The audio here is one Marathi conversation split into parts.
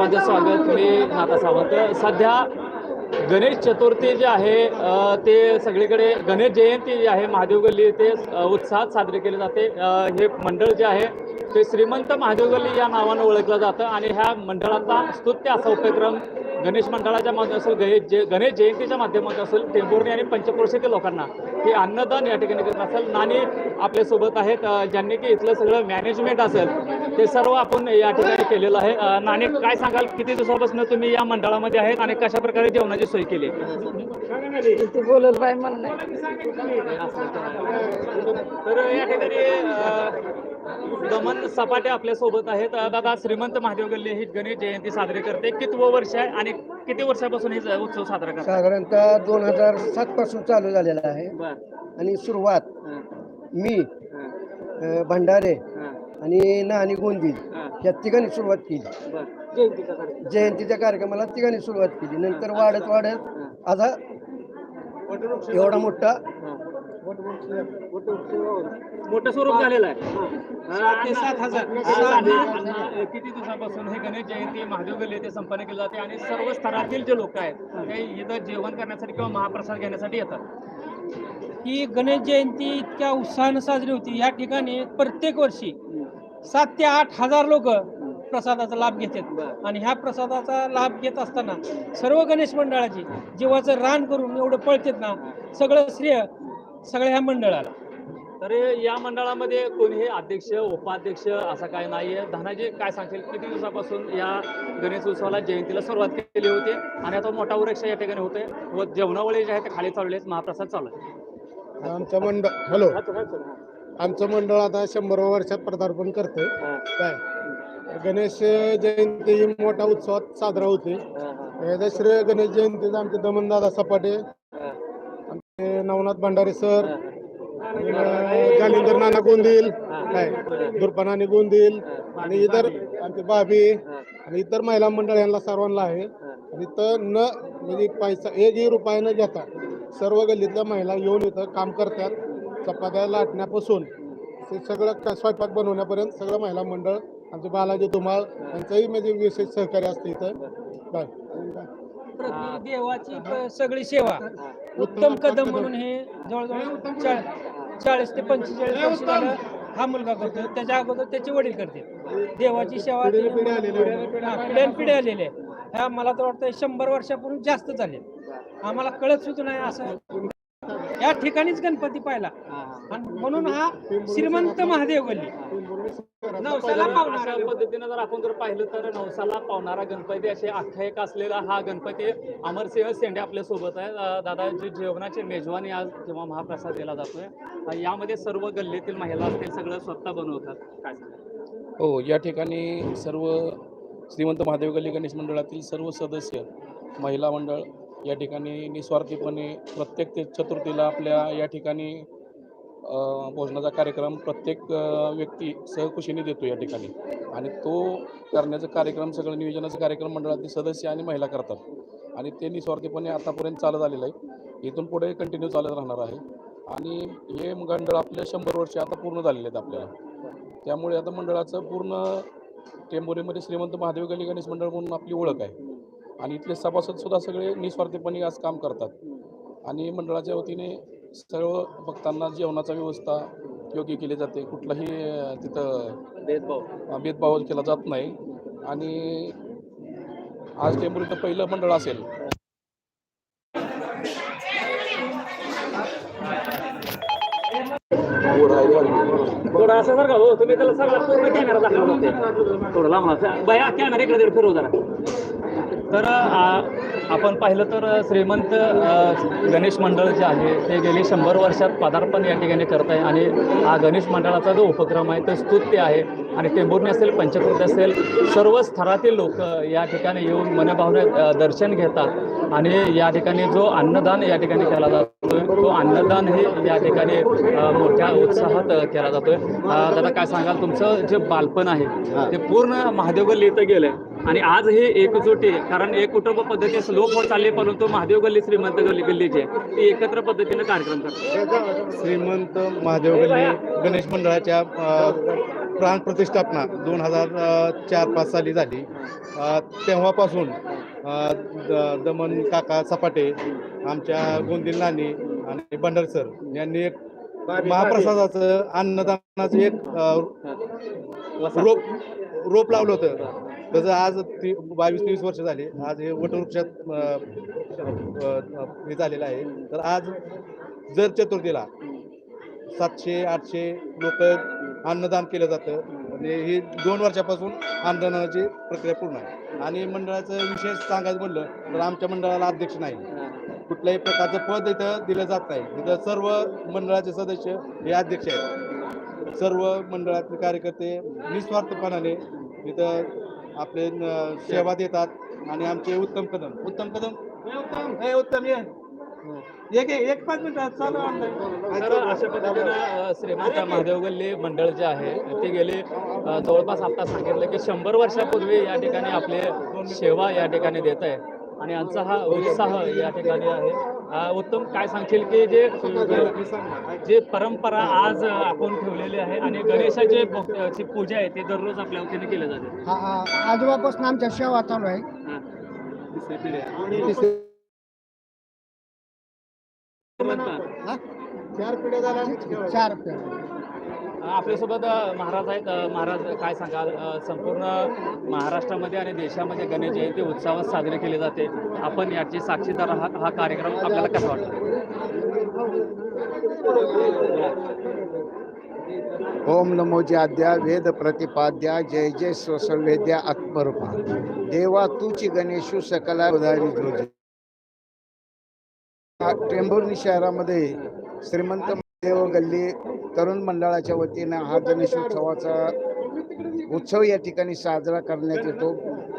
माझं स्वागत मी नाथा सावंत. सध्या गणेश चतुर्थी जे आहे ते सगळीकडे गणेश जयंती जी आहे महादेव गल्ली ते उत्साहात साजरी केली जाते. हे मंडळ जे आहे ते श्रीमंत महादेव गल्ली या नावानं ओळखलं जातं आणि ह्या मंडळाचा स्तुत्य असा उपक्रम गणेश मंडळाच्या माध्यमातून असेल गणेश जय गणेश जयंतीच्या माध्यमातून असेल टेंभुर्णी आणि पंचक्रोशीतील लोकांना. हे अन्नदान या ठिकाणी करत असेल. नानी आपल्यासोबत आहेत ज्यांनी की इथलं सगळं मॅनेजमेंट असेल ते सर्व आपण या ठिकाणी केलेलं आहे. नानी काय सांगाल? किती दिवसापासून तुम्ही या मंडळामध्ये आहेत आणि कशा प्रकारे जेवणाची सोय केली? तर या ठिकाणी दमन सपाटे आपल्यासोबत आहेत. दादा श्रीमंत महादेव गल्ली ही गणेश जयंती साजरी करते. कितवं वर्ष आहे आणि किती वर्षापासून हे उत्सव साजरा करतात? साधारणतः दोन हजार सात पासून चालू झालेला आहे. आणि सुरुवात हं, मी अ, भंडारे हं, आणि नानी गोंदी. या तिघांनी सुरुवात केली. बर. जयंतीचा कार्यक्रम जयंतीच्या कार्यक्रमाला तिघांनी सुरुवात केली. नंतर वाढत वाढत आता एवढा मोठा मोठं स्वरूप झालेलं आहे. सात हजार. किती दिवसापासून हे गणेश जयंती महादेव गल्ली येथे संपन्न केली जाते आणि सर्व स्तरातील जे लोक आहेत ते इथं जेवण करण्यासाठी किंवा महाप्रसाद घेण्यासाठी येतात. ही गणेश जयंती इतक्या उत्साहानं साजरी होती. या ठिकाणी प्रत्येक वर्षी सात ते आठ हजार लोक प्रसादाचा लाभ घेतात. आणि ह्या प्रसादाचा लाभ घेत असताना सर्व गणेश मंडळाची जीवाचं रान करून एवढं पळतात ना सगळं श्रेय सगळ्या ह्या मंडळाला. तर या मंडळामध्ये कोणीही अध्यक्ष उपाध्यक्ष असा काय नाहीये. धनाजी काय सांगतील किती दिवसापासून या गणेश उत्सवाला जयंतीला सुरुवात केली होती आणि आता मोठा वृक्ष या ठिकाणी होते व जेवणावळी जे आहे ते खाली चालले महाप्रसाद चालू आहे. आमचं मंडळ हॅलो. आमचं मंडळ आता शंभर वर्षात पदार्पण करते काय? गणेश जयंती ही मोठ्या उत्सवात साजरा होते श्रेय गणेश जयंतीचा आमचे दमनदादा सपाटे आमचे नवनाथ भंडारे सर जालिंदर नाना गोंदील काय दुर्पणाने गोंदील आणि इतर आमचे बाबी आणि इतर महिला मंडळ यांना सर्वांना आहे. आणि इथं न म्हणजे पैसा एकही रुपया न घेता सर्व गल्लीतल्या महिला येऊन इथं काम करतात. चपात्या लाटण्यापासून ते सगळं का- स्वयंपाक बनवण्यापर्यंत सगळं महिला मंडळ आमचे बालाजी धुमाळ यांचंही म्हणजे विशेष सहकार्य असते इथं. काय प्रति देवाची सगळी सेवा. उत्तम कदम म्हणून हे जवळजवळ चाळीस ते पंचेचाळीस वर्ष झालं हा मुलगा करतो त्याच्या अगोदर त्याचे वडील करते देवाची सेवा ती- पिढ्यानपिढ्या आलेली ह्या मला तर वाटतं शंभर वर्षापूर्वी जास्त झाले आम्हाला कळत सुद्धा नाही असं. या ठिकाणीच गणपती पाहिला. आणि म्हणून हा श्रीमंत महादेव गल्ली. नवसाला पावणारा पद्धतीनं जर आपण जर पाहिलं तर नवसाला पावणारा गणपती असे आख्यायिक असलेला हा गणपती अमरसिंह शेंडे आपल्यासोबत आहे दादा जे जेवणाची मेजवानी आज जेव्हा महाप्रसाद दिला जातोय यामध्ये सर्व गल्लीतील महिला असतील सगळं स्वतः बनवतात. काय? हो या ठिकाणी सर्व श्रीमंत महादेव गल्ली गणेश मंडळातील सर्व सदस्य महिला मंडळ या ठिकाणी निस्वार्थीपणे प्रत्येक ते चतुर्थीला आपल्या या ठिकाणी भोजनाचा कार्यक्रम प्रत्येक व्यक्ती सहकुशीने देतो या ठिकाणी. आणि तो करण्याचा कार्यक्रम सगळं नियोजनाचा कार्यक्रम मंडळातील सदस्य आणि महिला करतात. आणि ते निस्वार्थीपणे आतापर्यंत चालत आलेलं आहे. इथून पुढे कंटिन्यू चालत राहणार आहे. आणि हे मंडळ आपल्या शंभर वर्ष आता पूर्ण झालेले आहेत आपल्याला. त्यामुळे आता मंडळाचं पूर्ण टेंबोरीमध्ये श्रीमंत महादेव गली गणेश मंडळ म्हणून आपली ओळख आहे. आणि इथले सभासदसुद्धा सगळे निस्वार्थीपणे आज काम करतात. आणि मंडळाच्या वतीने सर्व भक्तांना जेवणाचा व्यवस्था योग्य केली जाते. कुठलाही तिथं भेदभाव. भेदभाव केला जात नाही. आणि आज टेंभुरीचं पहिलं मंडळ असेल. थोडं असं जर का हो तुम्ही त्याला सगळा पूर्ण कॅमेरा दाखवा लागते थोडं लांब बया कॅमेरा इकडे दे, फिरव जरा. तर आ, आपण पाहिलं तर श्रीमंत गणेश मंडळ जे आहे ते गेली शंभर वर्षात पदार्पण या ठिकाणी करत आहे. आणि हा गणेश मंडळाचा जो उपक्रम आहे तो स्तुत्य आहे. आणि टेंभुर्णी असेल पंचकृती असेल सर्व स्तरातील लोक या ठिकाणी येऊन मनभावने दर्शन घेतात. आणि या ठिकाणी जो अन्नदान या ठिकाणी केला जातोय तो अन्नदान हे या ठिकाणी मोठ्या उत्साहात केला जातोय. दादा काय सांगाल? तुमचं जे बालपण आहे ते पूर्ण महादेव गल्ली इथं गेलंय. आणि आज हे एकजुटी आहे. कारण एक कुटुंब पद्धती लोक होत चालले परंतु महादेव गल्ली श्रीमंत गल्ली गल्लीचे ते एकत्र पद्धतीने कार्यक्रम करतात. श्रीमंत महादेव गल्ली गणेश मंडळाच्या अ, प्राणप्रतिष्ठापना दोन हजार चार पाच साली झाली. तेव्हापासून दमन काका सपाटे आमच्या गोंदिल नानी आणि बंडर सर यांनी एक महाप्रसादाचं अन्नदानाचं एक रोप रोप लावलं होतं. त्याचं आज ती बावीस तेवीस वर्ष झाली. आज हे वटवृक्षात हे झालेलं आहे. तर आज जर चतुर्थीला सातशे आठशे लोक अन्नदान केलं जातं. आणि ही दोन वर्षापासून अन्नदानाची प्रक्रिया पूर्ण आहे. आणि मंडळाचं विशेष सांगायचं म्हणलं तर आमच्या मंडळाला अध्यक्ष नाही. कुठल्याही प्रकारचं पद इथं दिलं जात नाही. इथं सर्व मंडळाचे सदस्य हे अध्यक्ष आहेत. सर्व मंडळातले कार्यकर्ते निस्वार्थपणाने इथं आपले सेवा देतात. आणि आमचे उत्तम कदम. उत्तम कदम? उत्तम. हे उत्तम ये. एक एक एक पाच मिनिटात चालू अशा पद्धतीनं अ, श्रीमंत महादेव गल्ली मंडळ जे आहे ते गेले जवळपास आता सांगितलं की शंभर वर्षापूर्वी या ठिकाणी आपले सेवा या ठिकाणी देत आहे. आणि यांचा हा उत्साह या ठिकाणी आहे. उत्तम काय सांगशील की जे जे परंपरा आज आपण ठेवलेली आहे आणि गणेशाचे भक्त- ची पूजा आहे ते दररोज आपल्या वतीने केले जाते. आजोबापासून आमच्या सेवा चालू आहे. चार पिढ्या झाल्या चार पेढे. आपल्यासोबत महाराज आहेत. महाराज काय सांगाल? संपूर्ण महाराष्ट्रामध्ये आणि देशामध्ये गणेश जयंती उत्सवात साजरी केली जाते. आपण याची साक्षीदार आहात. हा कार्यक्रम आपल्याला कसा वाटतो ओम नमोजी आद्या वेद प्रतिपाद्या जय जय स्वसंवेद्या आत्मरूपा. देवा तूची गणेशू सकला उदारी टेंभुर्णी शहरामध्ये श्रीमंत देव गल्ली तरुण मंडळाच्या वतीनं हा गणेशोत्सवाचा उत्सव या ठिकाणी साजरा करण्यात येतो.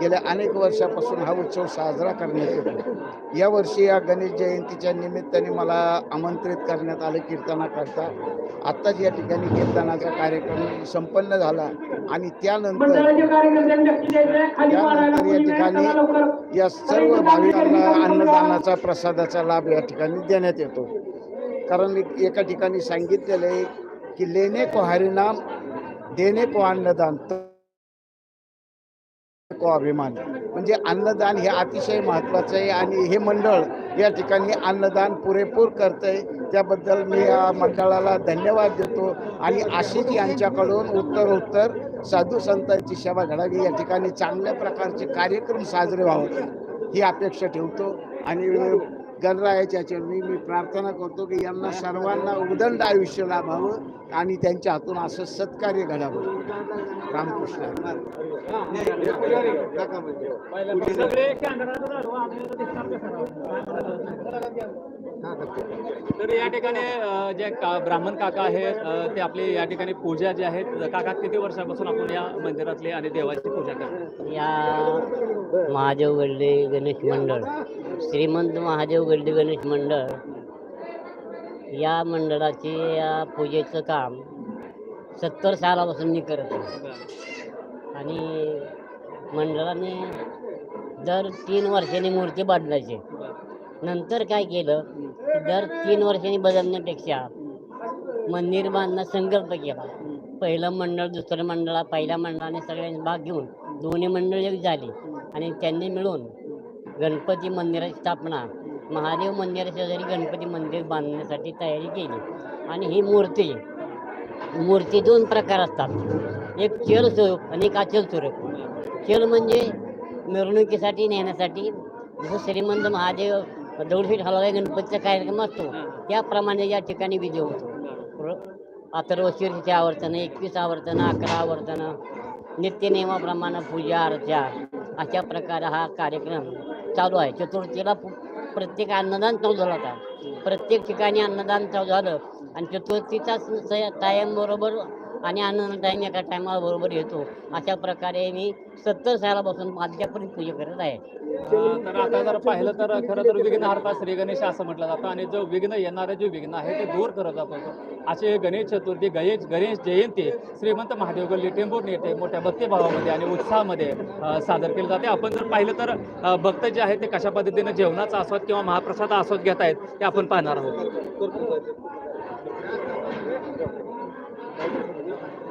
गेल्या अनेक वर्षापासून हा उत्सव साजरा करण्यात येतो. यावर्षी या गणेश जयंतीच्या निमित्ताने मला आमंत्रित करण्यात आलं कीर्तनाकरता. आत्ताच या ठिकाणी कीर्तनाचा कार्यक्रम संपन्न झाला आणि त्यानंतर त्यानंतर या ठिकाणी या सर्व भाविकांना अन्नदानाचा प्रसादाचा लाभ या ठिकाणी देण्यात येतो. कारण एका ठिकाणी सांगितलेलं आहे की लेणे को हरिनाम देणे को अन्नदान को अभिमान. म्हणजे अन्नदान हे अतिशय महत्त्वाचं आहे आणि हे मंडळ या ठिकाणी अन्नदान पुरेपूर करतंय. त्याबद्दल मी या मंडळाला धन्यवाद देतो आणि अशीच यांच्याकडून उत्तर उत्तर साधू संतांची सेवा घडावी. या ठिकाणी चांगल्या प्रकारचे कार्यक्रम साजरे व्हावेत ही अपेक्षा ठेवतो आणि गणरायाच्या चरणी मी प्रार्थना करतो की यांना सर्वांना उदंड आयुष्य लाभावं आणि त्यांच्या हातून असं सत्कार्य घडावं. रामकृष्ण. तर या ठिकाणी जे का ब्राह्मण काका आहेत ते आपली या ठिकाणी पूजा जी आहेत काका किती वर्षापासून आपण या मंदिरातली आणि देवाची पूजा करतो या महादेव गल्ली गणेश मंडळ. श्रीमंत महादेव गल्ली गणेश मंडळ या मंडळाचे या पूजेचं काम सत्तर सालापासून मी करत आहे. आणि मंडळाने दर तीन वर्षांनी मूर्ती बदलायची नंतर काय केलं? की दर तीन वर्षांनी बदलण्यापेक्षा मंदिर बांधणं संकल्प केला. पहिलं मंडळ दुसरं मंडळा पहिल्या मंडळाने सगळ्यांनी भाग घेऊन दोन्ही मंडळ एक झाली. आणि त्यांनी मिळून गणपती मंदिराची स्थापना. महादेव मंदिराच्या जरी गणपती मंदिर बांधण्यासाठी तयारी केली. आणि ही मूर्ती मूर्ती दोन प्रकार असतात. एक चल स्वरूप आणि एक अचल स्वरूप. चल म्हणजे मिरवणुकीसाठी नेण्यासाठी. जसं श्रीमंत महादेव दौडफीट हलवाई गणपतीचा कार्यक्रम असतो त्याप्रमाणे या ठिकाणी विजय होतो. अथर्व शीर्षच्या आवर्तनं एकवीस आवर्तनं अकरा आवर्तनं नित्यनियमाप्रमाणे पूजा अर्चा अशा प्रकारे हा कार्यक्रम चालू आहे. चतुर्थीला प्रत्येक अन्नदान चालू झालं होता प्रत्येक ठिकाणी अन्नदान चालू झालं. आणि चतुर्थीचा टाईम बरोबर आणि अन्नदान टाईम एका टायमाला बरोबर येतो. अशा प्रकारे मी सत्तर सालापासून अद्यापर्यंत पूजा करत आहे. तर आता जर पाहिलं तर खरं तर विघ्नहर्ता श्री गणेश असं म्हटलं जातं. आणि जो विघ्न येणारे जे विघ्न आहे ते दूर करत जातो. असे गणेश चतुर्थी गणेश गणेश जयंती श्रीमंत महादेव गल्ली टेंबूर नेते मोठ्या भक्तिभावामध्ये आणि उत्साहामध्ये सादर केले जाते. आपण जर पाहिलं तर भक्त जे आहेत ते कशा पद्धतीने जेवणाचा आस्वाद किंवा महाप्रसाद आस्वाद घेत आहेत ते आपण पाहणार आहोत.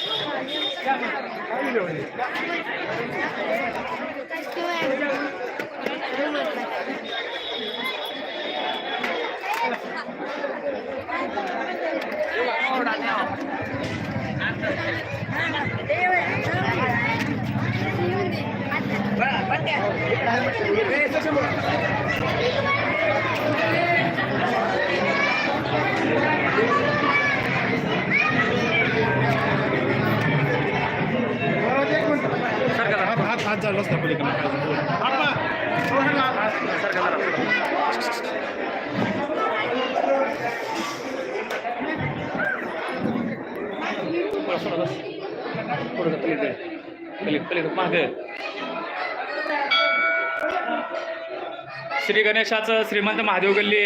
हात हात हात झाला असता पलीकडे पुढं सोडा बस. पुढं जा, पलीकडे. पलीकडे पलीकडे मागे श्री गणेशाचं श्रीमंत महादेव गल्ली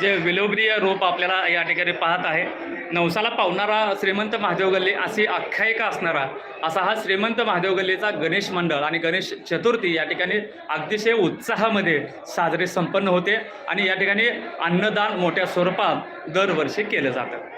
जे विलोभनीय रूप आपल्याला या ठिकाणी पाहत आहे नवसाला पावणारा श्रीमंत महादेव गल्ली अशी आख्यायिका असणारा असा हा श्रीमंत महादेव गल्लीचा गणेश मंडळ आणि गणेश चतुर्थी या ठिकाणी अतिशय उत्साहामध्ये साजरे संपन्न होते आणि या ठिकाणी अन्नदान मोठ्या स्वरूपात दरवर्षी केलं जातं.